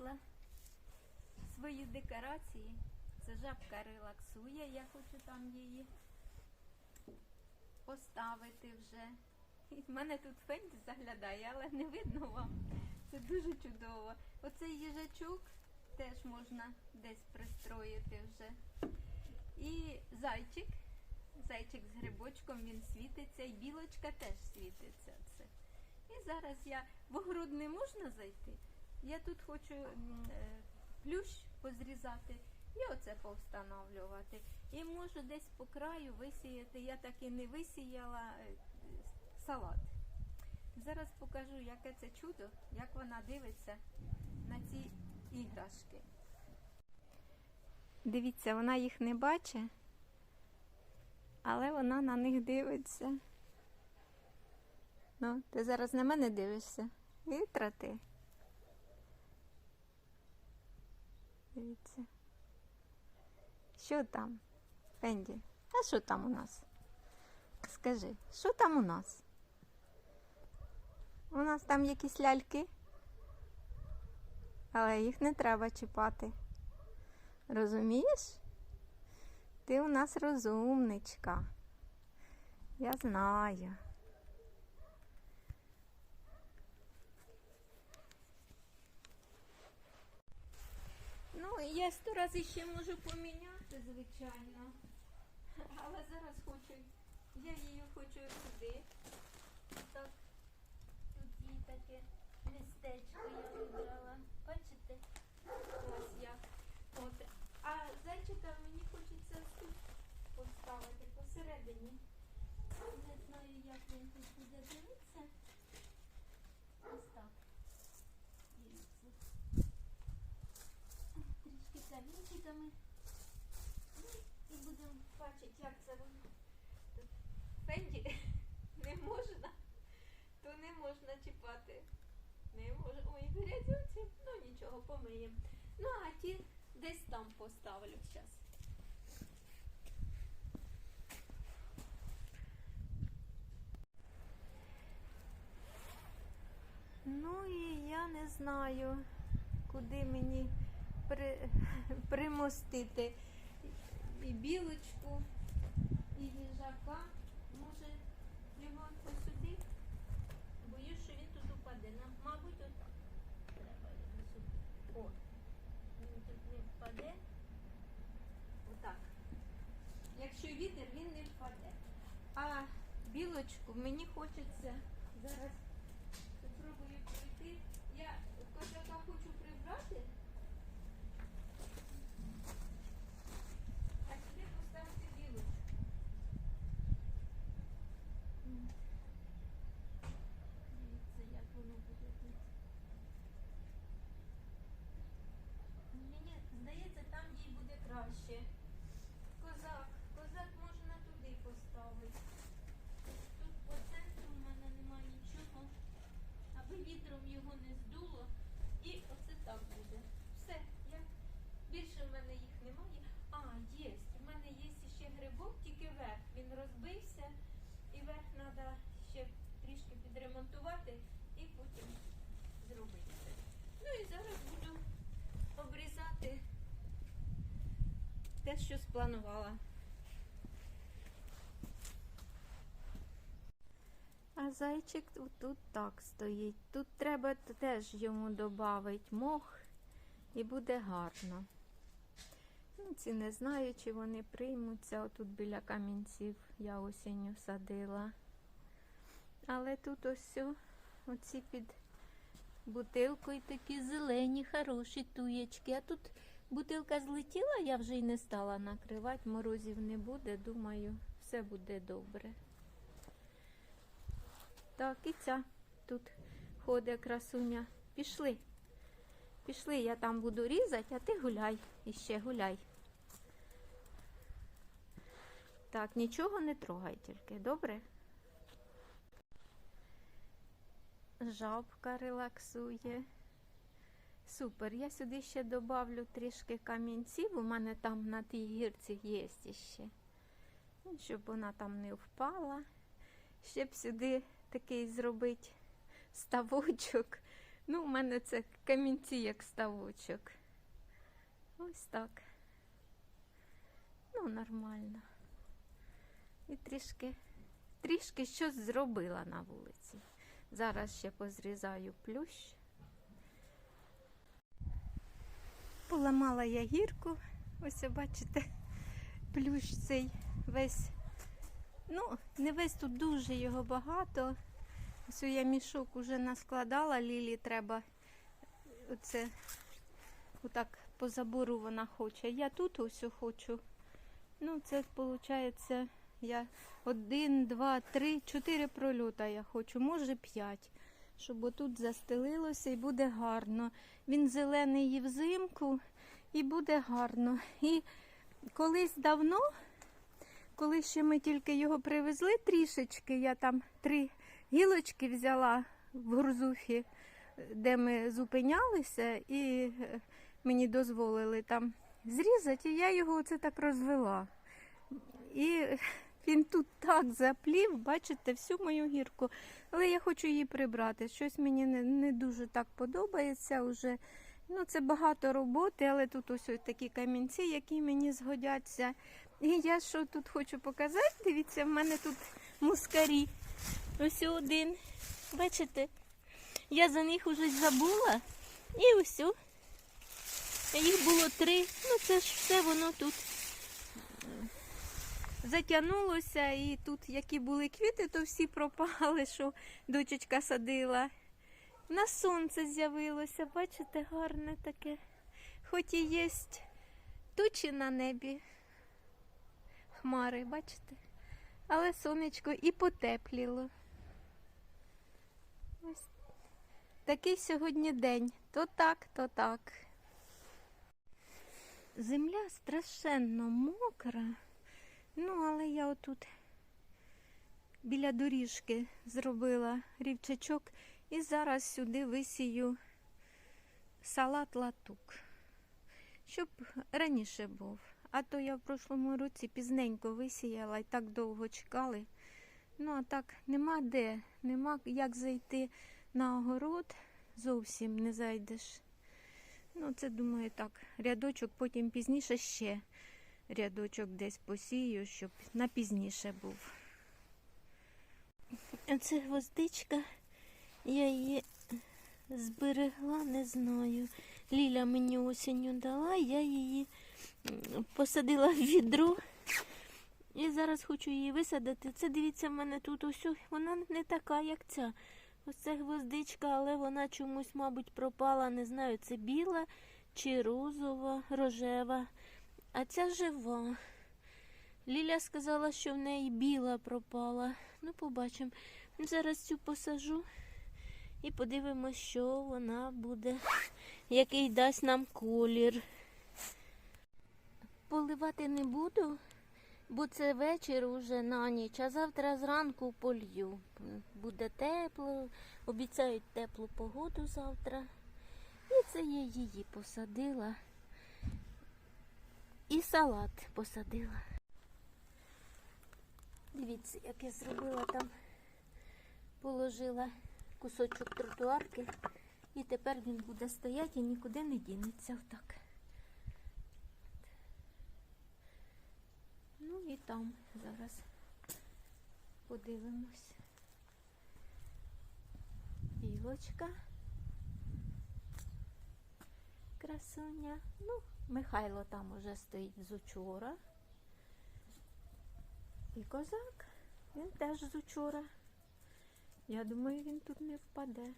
принесла свої декорації. Це жабка релаксує, я хочу там її поставити вже. В мене тут фенді заглядає, але не видно вам. Це дуже чудово. Оцей їжачок теж можна десь пристроїти вже. І зайчик. Зайчик з грибочком він світиться, і білочка теж світиться. Це. І зараз я в огород не можна зайти. Я тут хочу е, плющ позрізати і оце повстановлювати. І можу десь по краю висіяти. Я так і не висіяла е, салат. Зараз покажу, яке це чудо, як вона дивиться на ці іграшки. Дивіться, вона їх не бачить, але вона на них дивиться. Ну, ти зараз на мене дивишся. Витрати. Дивіться. Що там, Фенді? А що там у нас? Скажи, що там у нас? У нас там якісь ляльки, але їх не треба чіпати. Розумієш? Ти у нас розумничка. Я знаю. Ну, я сто разів ще можу поміняти, звичайно. Але зараз хочу, я її хочу сюди. Так, тут їй таке містечко я вибрала. Бачите? Ось як. От. А зайчика мені хочеться тут поставити посередині. Не знаю, як він тут буде дивитися. Ось так. Дивіться. Трішки камінчиками. І будемо бачити, як це воно. Фенді не можна, то не можна чіпати. Не можна. Ой, грязюці, ну нічого, помиємо. Ну, а ті десь там поставлю зараз. Ну і я не знаю, куди мені при, примостити і білочку, і їжака. Може його ось сюди? Боюсь, що він Нам, мабуть, отак. Треба. О, він тут не впаде. Отак. Якщо вітер, він не впаде. А білочку мені хочеться зараз спробую пройти. Я козака хочу прибрати. А сюди поставити білочку. М. Дивіться, як воно буде тут. Мені здається, там їй буде краще. Козак, козак можна туди поставити. Тут по центру в мене немає нічого, аби вітром його не здуло. І оце так буде. Все, я... більше в мене їх немає. А, є. У мене є ще грибок, тільки верх. Він розбився, і верх треба ще трішки підремонтувати і потім зробити. Ну і зараз буду обрізати те, що спланувала. Зайчик тут, тут так стоїть. Тут треба теж йому додати мох і буде гарно. Ну, ці не знаю, чи вони приймуться. Отут біля камінців я осінню садила. Але тут ось оці під бутилкою такі зелені, хороші туєчки. А тут бутилка злетіла, я вже й не стала накривати, морозів не буде. Думаю, все буде добре. Так, і ця тут ходить красуня. Пішли. Пішли, я там буду різати, а ти гуляй. Іще гуляй. Так, нічого не трогай тільки, добре? Жабка релаксує. Супер. Я сюди ще добавлю трішки камінців. У мене там на тій гірці є ще. Щоб вона там не впала. Ще б сюди такий зробити ставочок. Ну, у мене це камінці як ставочок. Ось так. Ну, нормально. І трішки, трішки щось зробила на вулиці. Зараз ще позрізаю плющ. Поламала я гірку. Ось бачите, плющ цей весь. Ну, не весь тут дуже його багато. Ось я мішок уже наскладала, Лілі треба оце отак по забору вона хоче. Я тут ось хочу. Ну, це виходить, я один, два, три, чотири прольота я хочу, може п'ять. Щоб отут застелилося і буде гарно. Він зелений і взимку, і буде гарно. І колись давно, коли ще ми тільки його привезли трішечки, я там три гілочки взяла в Гурзуфі, де ми зупинялися, і е, мені дозволили там зрізати, і я його оце так розвела. І він тут так заплів, бачите, всю мою гірку. Але я хочу її прибрати. Щось мені не, не дуже так подобається вже. Ну, це багато роботи, але тут ось, ось такі камінці, які мені згодяться. І я що тут хочу показати, дивіться, в мене тут мускарі. Ось один. Бачите? Я за них уже забула. І ось. Їх було три. Ну це ж все воно тут затягнулося. І тут, які були квіти, то всі пропали, що дочечка садила. На сонце з'явилося, бачите, гарне таке. Хоч і є тучі на небі, хмари, бачите? Але сонечко і потепліло. Ось такий сьогодні день. То так, то так. Земля страшенно мокра. Ну, але я отут біля доріжки зробила рівчачок і зараз сюди висію салат латук, щоб раніше був. А то я в прошлому році пізненько висіяла і так довго чекали. Ну, а так нема де, нема як зайти на огород, зовсім не зайдеш. Ну, це думаю так, рядочок, потім пізніше ще рядочок десь посію, щоб на пізніше був. А це гвоздичка, я її зберегла, не знаю. Ліля мені осінню дала, я її посадила в відро. І зараз хочу її висадити. Це дивіться, в мене тут ось вона не така, як ця. Ось це гвоздичка, але вона чомусь, мабуть, пропала. Не знаю, це біла чи розова, рожева. А ця жива. Ліля сказала, що в неї біла пропала. Ну, побачимо. Зараз цю посажу і подивимось, що вона буде, який дасть нам колір. Поливати не буду, бо це вечір уже на ніч, а завтра зранку полью. Буде тепло, обіцяють теплу погоду завтра. І це я її посадила. І салат посадила. Дивіться, як я зробила там, положила кусочок тротуарки, і тепер він буде стояти і нікуди не дінеться отак. Ну і там зараз подивимось. Білочка. Красуня. Ну, Михайло там уже стоїть з учора. І козак, він теж з учора. Я думаю, він тут не впаде.